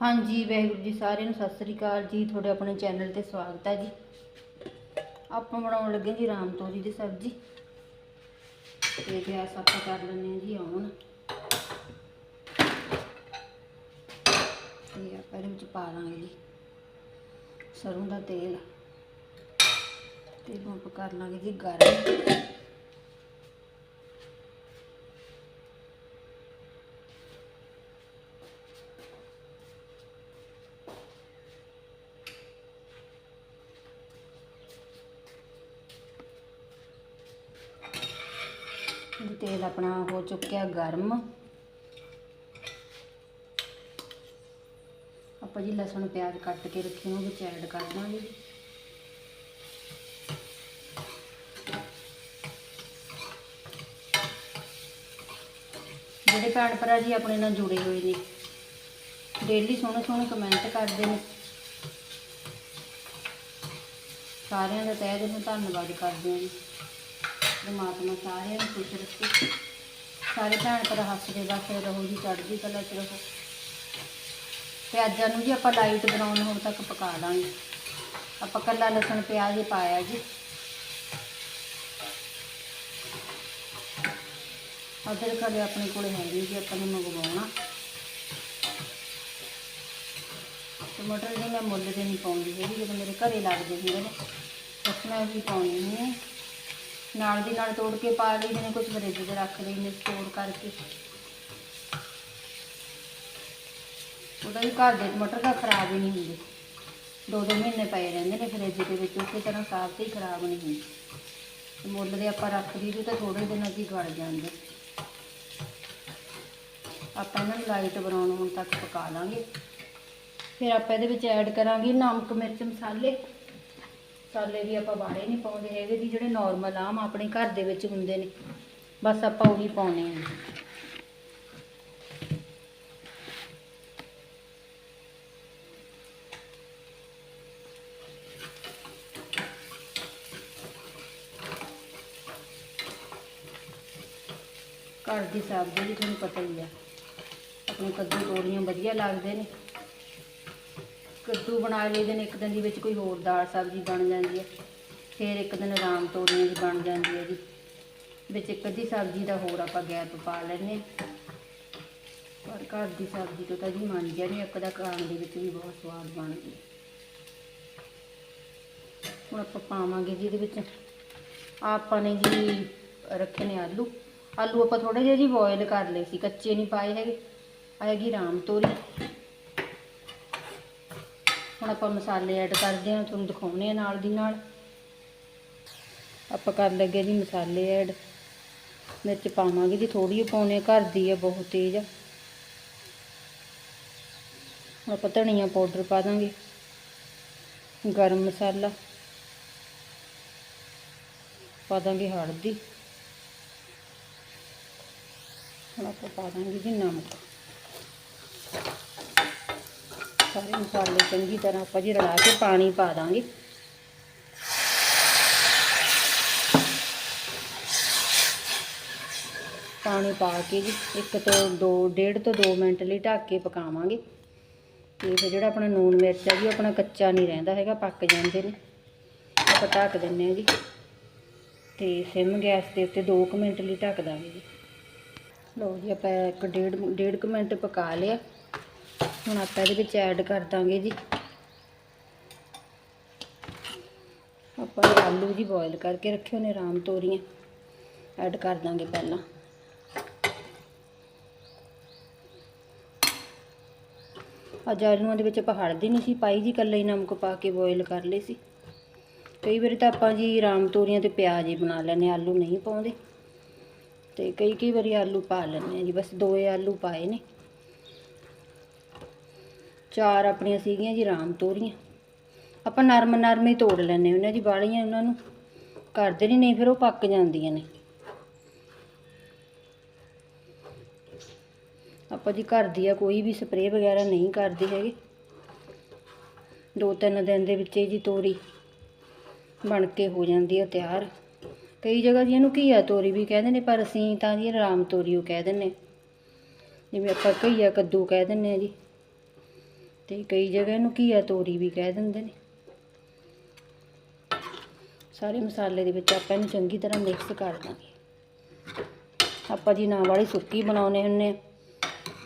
ਹਾਂਜੀ, ਵਾਹਿਗੁਰੂ ਜੀ ਸਾਰਿਆਂ ਨੂੰ ਸਤਿ ਸ੍ਰੀ ਅਕਾਲ ਜੀ। ਤੁਹਾਡੇ ਆਪਣੇ ਚੈਨਲ ਤੇ ਸਵਾਗਤ ਹੈ ਜੀ। ਆਪਾਂ ਬਣਾਉਣ ਲੱਗੇ ਜੀ ਰਾਮ ਤੋਰੀ ਦੀ ਸਬਜ਼ੀ। ਤੇ ਗੈਸ ਆਪਾਂ ਕਰ ਲੈਂਦੇ ਹਾਂ ਜੀ ਆਉਣ। ਤੇ ਆਪਾਂ ਇਹਦੇ ਵਿੱਚ ਪਾ ਲਾਂਗੇ ਜੀ ਸਰੋਂ ਦਾ ਤੇਲ। ਤੇ ਇਹਨੂੰ ਆਪਾਂ ਕਰ ਲਾਂਗੇ ਜੀ ਗਰਮ। ਤੇਲ ਆਪਣਾ ਹੋ ਚੁੱਕਿਆ ਗਰਮ। ਆਪਾਂ ਜੀ ਲਸਣ ਪਿਆਜ਼ ਕੱਟ ਕੇ ਰੱਖੇ ਨੂੰ ਵਿੱਚ ਐਡ ਕਰ ਦਾਂਗੇ। ਜੀ ਜਿਹੜੇ ਭੈਣ ਭਰਾ ਜੀ ਆਪਣੇ ਨਾਲ ਜੁੜੇ ਹੋਏ ਨੇ ਡੇਲੀ ਸੋਹਣੇ ਸੋਹਣੇ ਕਮੈਂਟ ਕਰਦੇ ਨੇ। ਸਾਰਿਆਂ ਦਾ ਤਹਿ ਦਿਲੋਂ ਧੰਨਵਾਦ ਕਰਦੇ ਹਾਂ ਜੀ। ਪਰਮਾਤਮਾ ਸਾਰਿਆਂ ਨੂੰ ਖੁਸ਼ ਰੱਖੇ। ਸਾਰੇ ਭੈਣ ਭਰਾ ਹੱਸਦੇ ਵਸਦੇ ਰਹੋ ਜੀ, ਚੜ੍ਹਦੀ ਕਲਾ ਚ ਰਹੋ। ਤੇ ਨੂੰ ਜੀ ਆਪਾਂ ਲਾਈਟ ਬਰਾਊਨ ਹੋਣ ਤੱਕ ਪਕਾ ਲਾਂਗੇ। ਆਪਾਂ ਕੱਲਾ ਲਸਣ ਪਿਆਜ਼ ਹੀ ਪਾਇਆ ਜੀ। ਅਦਰਕ ਵਾਲੇ ਆਪਣੇ ਕੋਲ ਹੈ ਨਹੀਂ ਜੀ, ਆਪਾਂ ਨੂੰ ਮੰਗਵਾਉਣਾ। ਟਮਾਟਰ ਦੇ ਮੈਂ ਮੁੱਲ ਦੇ ਨਹੀਂ ਪਾਉਂਦੀ ਹੈਗੀ, ਜਦੋਂ ਮੇਰੇ ਘਰੇ ਲੱਗਦੇ ਹੁੰਦੇ ਨੇ, ਉਸ ਨਾਲ ਵੀ ਪਾਉਣੀ ਨਹੀਂ ਨਾਲ ਦੀ ਨਾਲ ਤੋੜ ਕੇ ਪਾ ਲਈ ਨੇ ਕੁਝ ਫਰਿੱਜ 'ਚ ਰੱਖ ਲਈ ਨੇ ਸਟੋਰ ਕਰਕੇ। ਉਹਦਾ ਵੀ ਘਰ ਦੇ ਟਮਾਟਰ ਦਾ ਖਰਾਬ ਹੀ ਨਹੀਂ ਹੁੰਦੇ। ਦੋ ਦੋ ਮਹੀਨੇ ਪਏ ਰਹਿੰਦੇ ਨੇ ਫਰਿੱਜ ਦੇ ਵਿੱਚ, ਉਸੇ ਤਰ੍ਹਾਂ ਸਾਫ਼ ਤੇ ਹੀ ਖਰਾਬ ਨਹੀਂ ਹੁੰਦੇ। ਮੁੱਲ ਦੇ ਆਪਾਂ ਰੱਖ ਦਈਏ ਤਾਂ ਥੋੜੇ ਦਿਨਾਂ 'ਚ ਹੀ ਗਲ ਜਾਂਦੇ। ਆਪਾਂ ਇਹਨਾਂ ਨੂੰ ਲਾਈਟ ਬਰਾਊਨ ਹੋਣ ਤੱਕ ਪਕਾ ਲਾਂਗੇ। ਫਿਰ ਆਪਾਂ ਇਹਦੇ ਵਿੱਚ ਐਡ ਕਰਾਂਗੇ ਨਮਕ, ਮਿਰਚ, ਮਸਾਲੇ। ਮਸਾਲੇ ਵੀ ਆਪਾਂ ਬਾੜੇ ਨਹੀਂ ਪਾਉਂਦੇ ਹੈਗੇ ਜੀ ਜਿਹੜੇ ਨਾਰਮਲ ਆਮ ਆਪਣੇ ਘਰ ਦੇ ਵਿੱਚ ਹੁੰਦੇ ਨੇ। ਬਸ ਆਪਾਂ ਉਹੀ ਪਾਉਣੇ ਆ ਘਰ ਦੀ ਸਬਜ਼ੀ ਜੀ ਤੁਹਾਨੂੰ ਪਤਾ ਹੀ ਆ। ਆਪਣੇ ਕੱਦੂ ਤੋੜੀਆਂ ਵਧੀਆ ਲੱਗਦੇ ਨੇ। ਕੱਦੂ ਬਣਾ ਲਈਦੇ ਨੇ, ਇੱਕ ਦਿਨ ਦੀ ਵਿੱਚ ਕੋਈ ਹੋਰ ਦਾਲ ਸਬਜ਼ੀ ਬਣ ਜਾਂਦੀ ਹੈ, ਫਿਰ ਇੱਕ ਦਿਨ ਰਾਮ ਤੋਰੀਆਂ ਦੀ ਬਣ ਜਾਂਦੀ ਹੈ ਜੀ। ਵਿੱਚ ਇੱਕ ਅੱਧੀ ਸਬਜ਼ੀ ਦਾ ਹੋਰ ਆਪਾਂ ਗੈਪ ਪਾ ਲੈਂਦੇ ਹਾਂ। ਪਰ ਘਰ ਦੀ ਸਬਜ਼ੀ ਤੋਂ ਤਾਂ ਜੀ ਮੰਨ ਜਾਣੀ ਇੱਕ ਦਾ ਖਾਣ ਦੇ ਵਿੱਚ ਵੀ ਬਹੁਤ ਸਵਾਦ ਬਣਦੀ ਹੈ ਹੁਣ ਆਪਾਂ ਪਾਵਾਂਗੇ ਜੀ ਇਹਦੇ ਵਿੱਚ। ਆਪਾਂ ਨੇ ਜੀ ਰੱਖੇ ਨੇ ਆਲੂ। ਆਲੂ ਆਪਾਂ ਥੋੜੇ ਜਿਹੇ ਜੀ ਬੋਇਲ ਕਰ ਲਏ ਸੀ, ਕੱਚੇ ਨਹੀਂ ਪਾਏ ਹੈਗੇ। ਆਏਗੀ ਰਾਮ ਤੋਰੀ। ਹੁਣ ਆਪਾਂ ਮਸਾਲੇ ਐਡ ਕਰਦੇ ਹਾਂ, ਤੁਹਾਨੂੰ ਦਿਖਾਉਣੇ ਆ ਨਾਲ ਦੀ ਨਾਲ। ਆਪਾਂ ਕਰ ਲੱਗੇ ਜੀ ਮਸਾਲੇ ਐਡ ਮਿਰਚ ਪਾਵਾਂਗੇ ਜੀ ਥੋੜੀ ਜਿਹੀ ਪਾਉਣੇ ਘਰ ਦੀ ਹੈ ਬਹੁਤ ਤੇਜ਼। ਆ ਹੁਣ ਆਪਾਂ ਧਨੀਆ ਪਾਊਡਰ ਪਾ ਦਾਂਗੇ, ਗਰਮ ਮਸਾਲਾ। ਪਾ ਦਾਂਗੇ ਹਲਦੀ। ਹੁਣ ਆਪਾਂ ਪਾ ਦਾਂਗੇ ਜੀ ਨਮਕ। ਸਾਰੇ ਮਸਾਲੇ ਚੰਗੀ ਤਰ੍ਹਾਂ ਆਪਾਂ ਜੀ ਰਲਾ ਕੇ ਪਾਣੀ ਪਾ ਦਾਂਗੇ। ਪਾਣੀ ਪਾ ਕੇ ਜੀ ਇੱਕ ਤੋਂ ਦੋ, ਡੇਢ ਤੋਂ 2 ਮਿੰਟ ਲਈ ਢੱਕ ਕੇ ਪਕਾਵਾਂਗੇ। ਤੇ ਫਿਰ ਜਿਹੜਾ ਆਪਣਾ ਨੂਨ ਮਿਰਚ ਹੈ ਜੀ, ਉਹ ਆਪਣਾ ਕੱਚਾ ਨਹੀਂ ਰਹਿੰਦਾ ਹੈਗਾ, ਪੱਕ ਜਾਂਦੇ ਨੇ। ਆਪਾਂ ਢੱਕ ਦਿੰਨੇ ਆ ਜੀ। ਤੇ ਸਿਮ ਗੈਸ ਦੇ ਉੱਤੇ 2 ਮਿੰਟ ਲਈ ਢੱਕ ਦਾਂਗੇ ਜੀ। ਲਓ ਜੀ, ਆਪਾਂ ਇੱਕ ਡੇਢ ਡੇਢ ਕੁ ਮਿੰਟ ਪਕਾ ਲਿਆ। ਹੁਣ ਆਪਾਂ ਇਹਦੇ ਵਿੱਚ ਐਡ ਕਰ ਦਾਂਗੇ ਜੀ। ਆਪਾਂ ਆਲੂ ਜੀ ਬੋਇਲ ਕਰਕੇ ਰੱਖੇ ਹੋਣੇ ਰਾਮ ਤੋਰੀਆਂ। ਐਡ ਕਰ ਦਾਂਗੇ ਪਹਿਲਾਂ। ਅੱਜ ਆਲੂਆਂ ਦੇ ਵਿੱਚ ਆਪਾਂ ਹਲਦੀ ਨਹੀਂ ਸੀ ਪਾਈ ਜੀ, ਇਕੱਲਾ ਹੀ ਨਮਕ ਪਾ ਕੇ ਬੋਇਲ ਕਰ ਲਈ ਸੀ। ਕਈ ਵਾਰੀ ਤਾਂ ਆਪਾਂ ਜੀ ਰਾਮ ਤੋਰੀਆਂ ਤੇ ਪਿਆਜ਼ ਹੀ ਬਣਾ ਲੈਂਦੇ ਆਲੂ ਨਹੀਂ ਪਾਉਂਦੇ। ਤੇ ਕਈ ਕਈ ਵਾਰੀ ਆਲੂ ਪਾ ਲੈਂਦੇ ਆ ਜੀ, ਬਸ ਦੋਏ ਆਲੂ ਪਾਏ ਨੇ। ਚਾਰ ਆਪਣੀਆਂ ਸੀਗੀਆਂ ਜੀ, ਰਾਮ ਤੋਰੀਆਂ। ਆਪਾਂ ਨਰਮ ਨਰਮ ਹੀ ਤੋੜ ਲੈਂਦੇ ਉਹਨਾਂ ਜੀ ਬਾਲੀਆਂ ਉਹਨਾਂ ਨੂੰ। ਕਰਦੇ ਨਹੀਂ ਨਹੀਂ ਫਿਰ ਉਹ ਪੱਕ ਜਾਂਦੀਆਂ ਨੇ। ਆਪਾਂ ਜੀ ਘਰ ਦੀ ਆ, ਕੋਈ ਵੀ ਸਪਰੇਅ ਵਗੈਰਾ ਨਹੀਂ ਕਰਦੇ ਹੈਗੇ। ਦੋ ਤਿੰਨ ਦਿਨ ਦੇ ਵਿੱਚ ਜੀ ਤੋਰੀ ਬਣ ਕੇ ਹੋ ਜਾਂਦੀ ਹੈ ਤਿਆਰ। ਕਈ ਜਗ੍ਹਾ ਜੀ ਇਹਨੂੰ ਘੀਆ ਤੋਰੀ ਵੀ ਕਹਿੰਦੇ ਨੇ ਪਰ ਅਸੀਂ ਤਾਂ ਜੀ ਰਾਮ ਤੋਰੀ ਉਹ ਕਹਿ ਦਿੰਦੇ। ਜਿਵੇਂ ਆਪਾਂ ਘਈਆ ਕੱਦੂ ਕਹਿ ਦਿੰਦੇ ਆ ਜੀ। ਤੇ ਕਈ ਜਗ੍ਹਾ ਇਹਨੂੰ ਘੀਆ ਤੋਰੀ ਵੀ ਕਹਿ ਦਿੰਦੇ ਨੇ। ਸਾਰੇ ਮਸਾਲੇ ਦੇ ਵਿੱਚ ਆਪਾਂ ਇਹਨੂੰ ਚੰਗੀ ਤਰ੍ਹਾਂ ਮਿਕਸ ਕਰ ਦਾਂਗੇ। ਆਪਾਂ ਜੀ ਨਾ ਵਾਲੀ ਸੁੱਕੀ ਬਣਾਉਨੇ ਹੁੰਨੇ ਆ,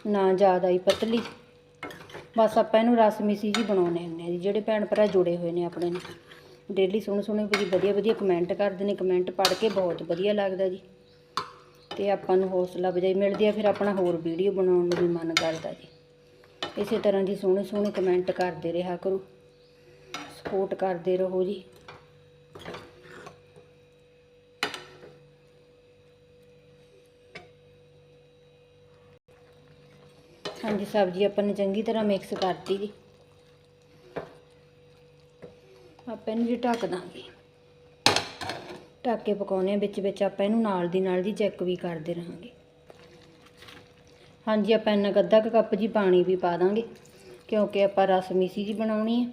ਨਾ ਜ਼ਿਆਦਾ ਹੀ ਪਤਲੀ। ਬਸ ਆਪਾਂ ਇਹਨੂੰ ਰਸਮੀਸੀ ਜੀ ਬਣਾਉਨੇ ਹੁੰਨੇ ਆ ਜੀ ਜਿਹੜੇ ਭੈਣ ਭਰਾ ਜੁੜੇ ਹੋਏ ਨੇ ਆਪਣੇ ਨਾਲ। ਡੇਲੀ ਸੁਣ ਸੋਹਣੇ ਵੀ ਵਧੀਆ ਵਧੀਆ ਕਮੈਂਟ ਕਰਦੇ ਨੇ ਕਮੈਂਟ ਪੜ੍ਹ ਕੇ ਬਹੁਤ ਵਧੀਆ ਲੱਗਦਾ ਜੀ। ਤੇ ਆਪਾਂ ਨੂੰ ਹੌਸਲਾ ਵਜਾਈ ਮਿਲਦੀ ਆ ਫਿਰ ਆਪਣਾ ਹੋਰ ਵੀਡੀਓ ਬਣਾਉਣ ਨੂੰ ਵੀ ਮਨ ਕਰਦਾ ਜੀ। ਇਸੇ ਤਰ੍ਹਾਂ ਦੀ ਸੋਹਣੇ ਸੋਹਣੇ ਕਮੈਂਟ ਕਰਦੇ ਰਿਹਾ ਕਰੋ। ਸਪੋਰਟ ਕਰਦੇ ਰਹੋ ਜੀ। ਹਾਂਜੀ ਸਬਜ਼ੀ ਆਪਾਂ ਨੇ ਚੰਗੀ ਤਰ੍ਹਾਂ ਮਿਕਸ ਕਰਤੀ ਜੀ। ਆਪਾਂ ਇਹਨੂੰ ਜੀ ਢੱਕ ਦਾਂਗੇ। ਢੱਕ ਕੇ ਪਕਾਉਨੇ ਆ, ਵਿੱਚ ਵਿੱਚ ਆਪਾਂ ਇਹਨੂੰ ਨਾਲ ਦੀ ਨਾਲ ਜੀ ਚੈੱਕ ਵੀ ਕਰਦੇ ਰਹਾਂਗੇ। ਹਾਂਜੀ, ਆਪਾਂ ਇੰਨਾ ਕੁ ਅੱਧਾ ਕੁ ਕੱਪ ਜੀ ਪਾਣੀ ਵੀ ਪਾ ਦਾਂਗੇ, ਕਿਉਂਕਿ ਆਪਾਂ ਰਸ ਮਿਸੀ ਜੀ ਬਣਾਉਣੀ ਹੈ।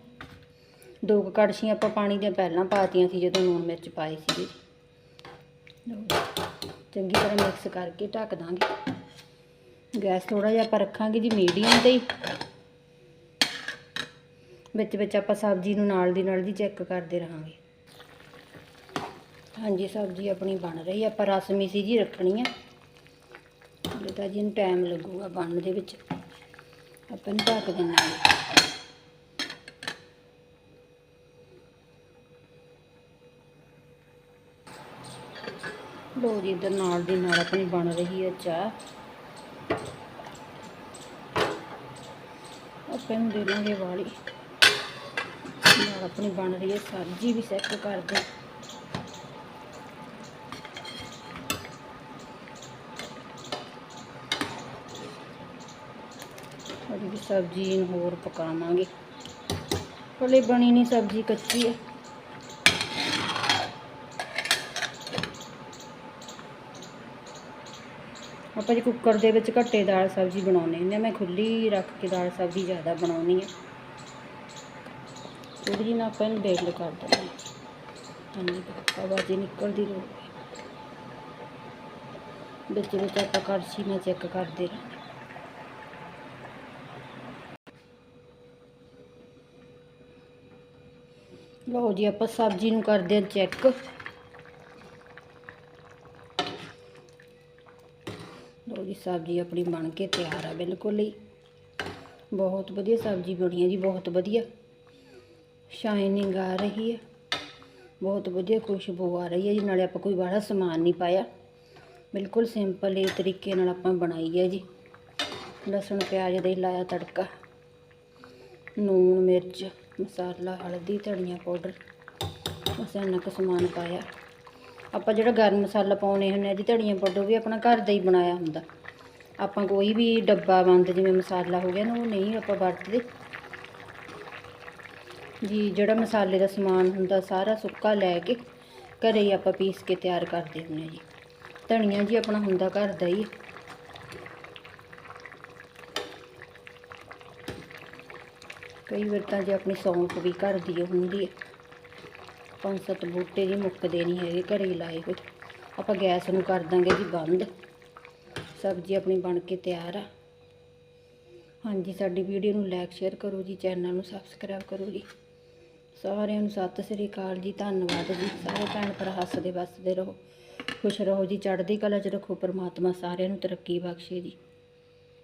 ਦੋ ਕੁ ਕੜਛੀਆਂ ਆਪਾਂ ਪਾਣੀ ਦੀਆਂ ਪਹਿਲਾਂ ਪਾਤੀਆਂ ਸੀ, ਜਦੋਂ ਲੂਣ ਮਿਰਚ ਪਾਏ ਸੀਗੇ ਜੀ। ਚੰਗੀ ਤਰ੍ਹਾਂ ਮਿਕਸ ਕਰਕੇ ਢੱਕ ਦਾਂਗੇ। ਗੈਸ ਥੋੜਾ ਜਿਹਾ ਆਪਾਂ ਰੱਖਾਂਗੇ ਜੀ ਮੀਡੀਅਮ ਤੇ ਹੀ। ਵਿੱਚ ਵਿੱਚ ਆਪਾਂ ਸਬਜ਼ੀ ਨੂੰ ਨਾਲ ਦੀ ਨਾਲ ਦੀ ਚੈੱਕ ਕਰਦੇ ਰਹਾਂਗੇ। ਹਾਂਜੀ, ਸਬਜ਼ੀ ਆਪਣੀ ਬਣ ਰਹੀ ਆਪਾਂ ਰਸ ਮਿਸੀ ਜੀ ਰੱਖਣੀ ਹੈ। ਹਲੇ ਤਾਂ ਜੀ ਇਹਨੂੰ ਟਾਈਮ ਲੱਗੂਗਾ ਬਣਨ ਦੇ ਵਿੱਚ। ਆਪਾਂ ਨੂੰ ਢੱਕ ਦਿੰਦੇ ਹਾਂ। ਲੋ ਜੀ, ਇੱਧਰ ਨਾਲ ਦੀ ਨਾਲ ਆਪਣੀ ਬਣ ਰਹੀ ਹੈ ਚਾਹ। ਆਪਾਂ ਇਹਨੂੰ ਦੇ ਲਾਂਗੇ ਵਾਲੀ। ਨਾਲ ਆਪਣੀ ਬਣ ਰਹੀ ਹੈ ਸਬਜ਼ੀ ਵੀ ਸੈੱਟ ਕਰਦੇ ਸਬਜ਼ੀ ਨੂੰ ਹੋਰ ਪਕਾਵਾਂਗੇ। ਹਲੇ ਬਣੀ ਨਹੀਂ ਸਬਜ਼ੀ ਕੱਚੀ। ਹੈ ਆਪਾਂ ਜੀ ਕੁੱਕਰ ਦੇ ਵਿੱਚ ਘੱਟੇ ਦਾਲ ਸਬਜ਼ੀ ਬਣਾਉਨੇ ਹੁੰਦੇ ਮੈਂ ਖੁੱਲੀ ਰੱਖ ਕੇ ਦਾਲ ਸਬਜ਼ੀ ਜ਼ਿਆਦਾ ਬਣਾਉਣੀ ਹੈ। ਥੋੜੀ ਜਿਹੀ ਨਾ ਆਪਾਂ ਇਹਨੂੰ ਬੇਲ ਕਰ ਦਿੰਦੇ ਹਾਂਜੀ ਹਵਾ ਜੀ ਨਿਕਲਦੀ ਰਹੇ ਵਿੱਚ ਵਿੱਚ ਆਪਾਂ ਕੜਛੀ ਨਾਲ ਚੈੱਕ ਕਰਦੇ ਰਹਾਂਗੇ। ਲਓ ਜੀ, ਆਪਾਂ ਸਬਜ਼ੀ ਨੂੰ ਕਰਦੇ ਹਾਂ ਚੈੱਕ ਲਓ ਜੀ, ਸਬਜ਼ੀ ਆਪਣੀ ਬਣ ਕੇ ਤਿਆਰ ਆ ਬਿਲਕੁਲ ਹੀ। ਬਹੁਤ ਵਧੀਆ ਸਬਜ਼ੀ ਬਣੀ ਹੈ ਜੀ, ਬਹੁਤ ਵਧੀਆ। ਸ਼ਾਈਨਿੰਗ ਆ ਰਹੀ ਹੈ। ਬਹੁਤ ਵਧੀਆ ਖੁਸ਼ਬੂ ਆ ਰਹੀ ਹੈ ਜੀ, ਨਾਲੇ ਆਪਾਂ ਕੋਈ ਬਾਹਲਾ ਸਮਾਨ ਨਹੀਂ ਪਾਇਆ। ਬਿਲਕੁਲ ਸਿੰਪਲ ਇਹ ਤਰੀਕੇ ਨਾਲ ਆਪਾਂ ਬਣਾਈ ਹੈ ਜੀ। ਲਸਣ, ਪਿਆਜ਼ ਦੇ ਲਾਇਆ ਤੜਕਾ। ਨੂਣ, ਮਿਰਚ। ਮਸਾਲਾ, ਹਲਦੀ, ਧਨੀਆ ਪਾਊਡਰ ਅਸੀਂ ਇੰਨਾ ਕੁ ਸਮਾਨ ਪਾਇਆ। ਆਪਾਂ ਜਿਹੜਾ ਗਰਮ ਮਸਾਲਾ ਪਾਉਣੇ ਹੁੰਦੇ ਆ ਜੀ, ਧਨੀਆ ਪਾਊਡਰ ਵੀ ਆਪਣਾ ਘਰ ਦਾ ਹੀ ਬਣਾਇਆ ਹੁੰਦਾ। ਆਪਾਂ ਕੋਈ ਵੀ ਡੱਬਾ ਬੰਦ, ਜਿਵੇਂ ਮਸਾਲਾ ਹੋ ਗਿਆ ਨਾ, ਉਹ ਨਹੀਂ ਆਪਾਂ ਵਰਤਦੇ। ਜੀ, ਜਿਹੜਾ ਮਸਾਲੇ ਦਾ ਸਮਾਨ ਹੁੰਦਾ, ਸਾਰਾ ਸੁੱਕਾ ਲੈ ਕੇ ਘਰੇ ਹੀ ਆਪਾਂ ਪੀਸ ਕੇ ਤਿਆਰ ਕਰਦੇ ਹੁੰਦੇ ਆ ਜੀ। ਧਨੀਆ ਜੀ ਆਪਣਾ ਹੁੰਦਾ ਘਰ ਦਾ ਹੀ ਕਈ ਵਾਰ ਤਾਂ ਜੇ ਆਪਣੀ ਸੌਂਫ ਵੀ ਘਰ ਦੀ ਓ ਹੁੰਦੀ ਹੈ ਪੰਜ ਸੱਤ ਬੂਟੇ ਜੀ ਮੁੱਕਦੇ ਨਹੀਂ ਹੈਗੇ, ਘਰੇ ਹੀ ਲਾਏ ਹੋਏ। ਆਪਾਂ ਗੈਸ ਨੂੰ ਕਰ ਦਾਂਗੇ ਜੀ ਬੰਦ। ਸਬਜ਼ੀ ਆਪਣੀ ਬਣ ਕੇ ਤਿਆਰ ਆ। ਹਾਂਜੀ, ਸਾਡੀ ਵੀਡੀਓ ਨੂੰ ਲਾਈਕ ਸ਼ੇਅਰ ਕਰੋ ਜੀ ਚੈਨਲ ਨੂੰ ਸਬਸਕ੍ਰਾਈਬ ਕਰੋ ਜੀ। ਸਾਰਿਆਂ ਨੂੰ ਸਤਿ ਸ੍ਰੀ ਅਕਾਲ ਜੀ, ਧੰਨਵਾਦ ਜੀ। ਸਾਰੇ ਭੈਣ ਭਰਾ ਹੱਸਦੇ ਵੱਸਦੇ ਰਹੋ, ਖੁਸ਼ ਰਹੋ ਜੀ। ਚੜ੍ਹਦੀ ਕਲਾ 'ਚ ਰੱਖੋ, ਪਰਮਾਤਮਾ ਸਾਰਿਆਂ ਨੂੰ ਤਰੱਕੀ ਬਖਸ਼ੇ ਜੀ।